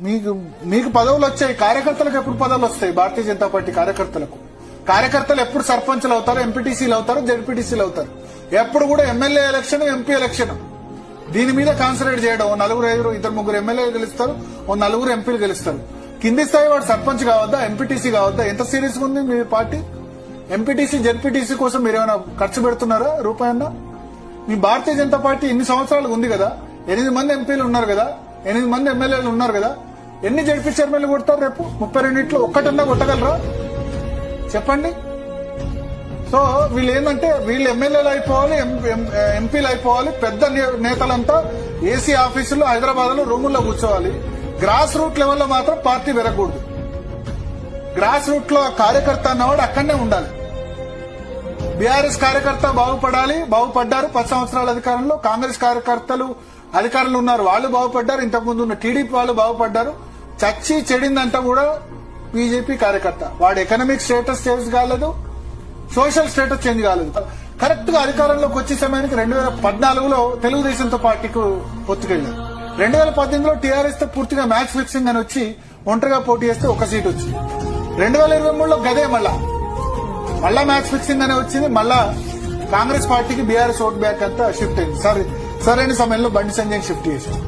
మీకు మీకు పదవులు వచ్చాయి. కార్యకర్తలకు ఎప్పుడు పదవులు వస్తాయి? భారతీయ జనతా పార్టీ కార్యకర్తలకు. కార్యకర్తలు ఎప్పుడు సర్పంచ్లు అవుతారు? ఎంపీటీసీలు అవుతారు? జడ్పీటీసీలు అవుతారు? ఎప్పుడు కూడా ఎమ్మెల్యే ఎలక్షన్ ఎంపీ ఎలక్షన్. దీని మీద కాన్సన్ట్రేట్ చేయడం. ఓ నలుగురు ఐదుగురు ఇద్దరు ముగ్గురు ఎమ్మెల్యేలు గెలుస్తారు. ఓ నలుగురు ఎంపీలు గెలుస్తారు. కింది స్థాయి వాడు సర్పంచ్ కావద్దా? ఎంపీటీసీ కావద్దా? ఎంత సీరియస్ ఉంది మీ పార్టీ? ఎంపీటీసీ జెడ్పీటీసీ కోసం మీరు ఏమైనా ఖర్చు పెడుతున్నారా రూపాయన్నా మీ భారతీయ జనతా పార్టీ ఇన్ని సంవత్సరాలు ఉంది కదా. ఎనిమిది మంది ఎంపీలు ఉన్నారు కదా. ఎనిమిది మంది ఎమ్మెల్యేలు ఉన్నారు కదా. ఎన్ని జడ్పీ చైర్మన్లు కొడతారు రేపు? ముప్పై రెండింటిలో ఒక్కటన్నా కొట్టగలరా? చెప్పండి. సో వీళ్ళు ఏంటంటే వీళ్ళు ఎమ్మెల్యేలు అయిపోవాలి ఎంపీలు అయిపోవాలి పెద్ద నే- నేతలంతా ఏసీ ఆఫీసులో హైదరాబాద్లో రూముల్లో కూర్చోవాలి. గ్రాస్ రూట్ లెవెల్లో మాత్రం పార్టీ పెరగకూడదు. గ్రాస్ రూట్లో కార్యకర్త అన్నవాడు అక్కడనే ఉండాలి. బీఆర్ఎస్ కార్యకర్త బాగుపడాలి బాగుపడ్డారు పది సంవత్సరాల అధికారంలో. కాంగ్రెస్ కార్యకర్తలు అధికారులు ఉన్నారు వాళ్ళు బాగుపడ్డారు ఇంతకుముందు ఉన్న టీడీపీ వాళ్ళు బాగుపడ్డారు. చచ్చి చెడిందంతా కూడా బీజేపీ కార్యకర్త. వాడు ఎకనామిక్ స్టేటస్ చేంజ్ కాలేదు సోషల్ స్టేటస్ చేంజ్ కాలేదు. కరెక్ట్గా అధికారంలోకి వచ్చే సమయానికి రెండు వేల పద్నాలుగులో తెలుగుదేశంతో పార్టీకి పొత్తుకెళ్ళారు. రెండు వేల పద్దెనిమిదిలో టీఆర్ఎస్తో పూర్తిగా మ్యాచ్ ఫిక్సింగ్ అని వచ్చి ఒంటరిగా పోటీ చేస్తే ఒక సీట్ వచ్చింది. రెండు వేల ఇరవై మూడులో గదే మళ్ళా. మళ్ళా మ్యాచ్ ఫిక్సింగ్ అనే వచ్చింది మళ్ళా కాంగ్రెస్ పార్టీకి బీఆర్ఎస్ ఓట్ బ్యాక్ అంతా షిఫ్ట్ అయింది. సరే సరైన సమయంలో బండి సంజయ్ షిఫ్ట్ చేశారు